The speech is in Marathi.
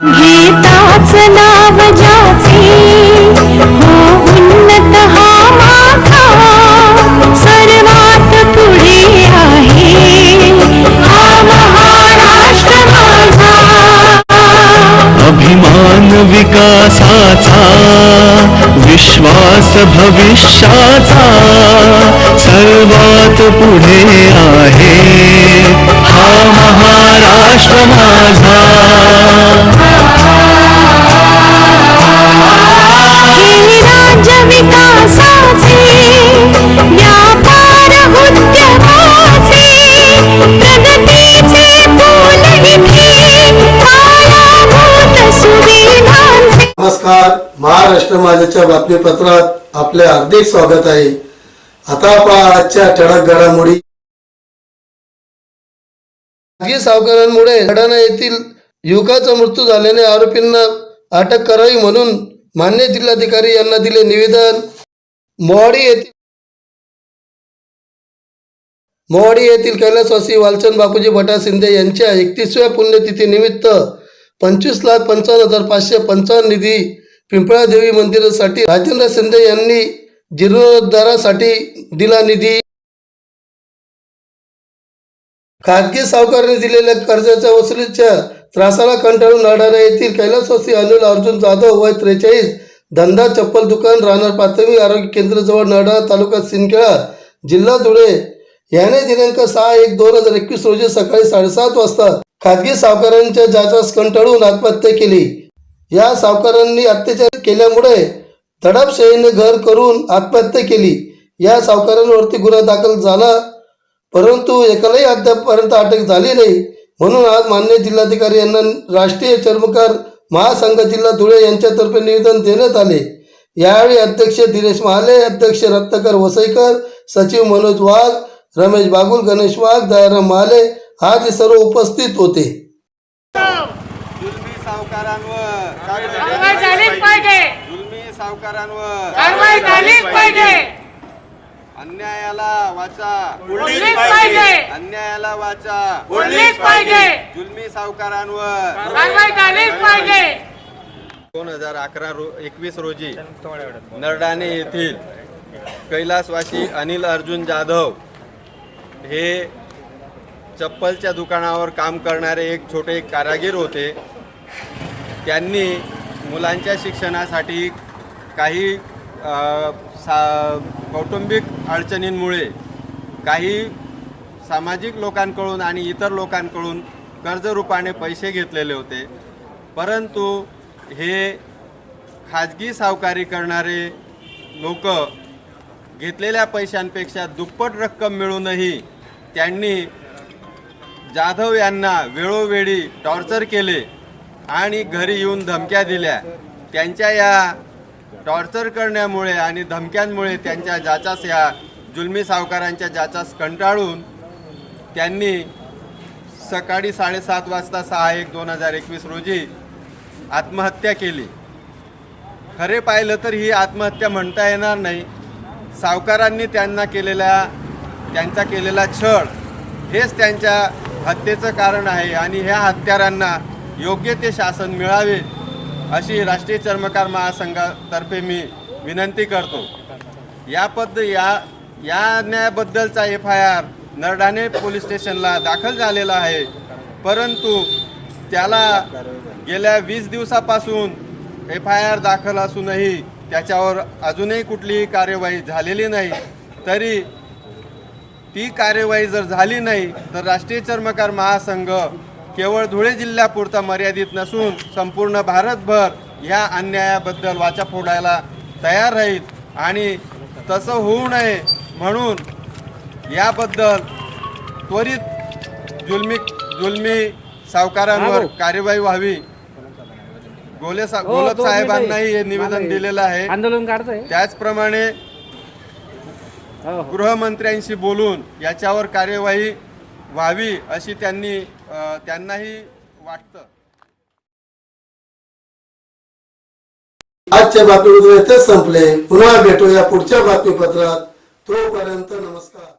गीताच नाव ज्याचे हो उन्नत हा माथा सर्वात पुढे आहे. हा महाराष्ट्र माझा. अभिमान विकासाचा विश्वास भविष्याचा सर्वात पुढे आहे. हा महाराष्ट्र माझा. नमस्कार. महाराष्ट्र माझ्याच्या बातमीपत्रात आपले हार्दिक स्वागत आहे. आता पहा आजच्या ठळक घडामोडी. खाजगी सावकारांमुळे खडाणा येथील युवकाचा मृत्यू झाल्याने आरोपींना अटक करावी म्हणून मान्य जिल्हाधिकारी यांना दिले निवेदन. मोहाडी येथील मोहाडी येथील कैलासवासी वालचंद बापूजी भटा शिंदे यांच्या एकतीसव्या पुण्यतिथी निमित्त पंचवीस लाख पंचावन्न हजार पाचशे पंचावन्न निधी पिंपळादेवी मंदिरासाठी. राजेंद्र शिंदे यांनी जीर्णोद्धारासाठी दिला निधी. खाजगी सावकारांनी दिलेल्या कर्जाच्या वसुलीच्या त्रासाला कंटाळून लढणाऱ्या येथील कैलासवासी अनिल अर्जुन जाधव वय त्रेचाळीस धंदा चप्पल दुकान राहणार प्राथमिक आरोग्य केंद्र जवळ तालुका सिंदखेडा जिल्हा धुळे. याने दिनांक सहा एक दोन हजार एकवीस रोजी सकाळी साडेसात वाजता खाजगी सावकारांच्या जाचास कंटाळून आत्महत्या केली. या सावकारांनी अत्याचार केल्यामुळे दडपशाहीने घर करून आत्महत्या केली. या सावकारांवरती गुन्हा दाखल झाला परंतु एकालाही अद्यापपर्यंत अटक झाली नाही. म्हणून आज मान्य जिल्हाधिकारी यांना राष्ट्रीय चर्मकार महासंघ जिल्हा धुळे यांच्यातर्फे निवेदन देण्यात आले. यावेळी अध्यक्ष दिनेश महाले अध्यक्ष रत्नाकर वसईकर सचिव मनोज वाघ रमेश बागुल गणेश वाघ दयाराम महाले आज हे सर्व उपस्थित होते. अन्यायाला वाचा. अन्यायाला वाचा. जुलमी सावकारांवर दोन हजार अकरा रो एकवीस रोजी नरडाणे येथील कैलासवासी अनिल अर्जुन जाधव हे चप्पलच्या दुकानावर काम करणारे एक छोटे कारागीर होते. त्यांनी मुलांच्या शिक्षणासाठी काही सा कौटुंबिक अडचणींमुळे काही सामाजिक लोकांकडून आणि इतर लोकांकडून कर्जरूपाने पैसे घेतलेले होते. परंतु हे खाजगी सावकारी करणारे लोक घेतलेल्या पैशांपेक्षा दुप्पट रक्कम मिळूनही त्यांनी जाधव यांना वेळोवेळी टॉर्चर केले आणि घरी येऊन धमक्या दिल्या. त्यांच्या या टॉर्चर करण्यामुळे आणि धमक्यांमुळे त्यांच्या जाचास या जुलमी सावकारांच्या जाचास कंटाळून त्यांनी सकाळी साडेसात वाजता सहा एक दोन हजार एकवीस रोजी आत्महत्या केली. खरे पाहिलं तर ही आत्महत्या म्हणता येणार नाही. सावकारांनी त्यांना केलेल्या त्यांचा केलेला छळ हेच त्यांच्या हत्येचं कारण आहे आणि ह्या हत्यारांना योग्य ते शासन मिळावे अशी राष्ट्रीय चर्मकार महासंघातर्फे मी विनंती करतो. या पद्ध या या अन्यायाबद्दलचा F I R Nardana police स्टेशनला दाखल झालेला आहे. परंतु त्याला गेल्या वीस दिवसापासून एफ आय आर दाखल असूनही त्याच्यावर अजूनही कुठलीही कार्यवाही झालेली नाही. तरी ती कार्यवाही जर झाली नाही तर राष्ट्रीय चर्मकार महासंघ केवळ धुळे जिल्ह्यापुरता मर्यादित नसून संपूर्ण भारतभर ह्या अन्यायाबद्दल वाचा फोडायला तयार राहील. आणि तसं होऊ नये म्हणून याबद्दल त्वरित जुलमी जुलमी सावकारांवर कार्यवाही व्हावी. गोले सा गोलप साहेबांनाही हे निवेदन दिलेलं आहे. आंदोलन त्याचप्रमाणे हो गृहमंत्र्यांशी बोलून याच्यावर कार्यवाही व्हावी अशी त्यांनी त्यांनाही वाटतं. आजच्या बातमीपत्र इथेच संपले. पुन्हा भेटूया पुढच्या बातमीपत्रात. तोपर्यंत नमस्कार.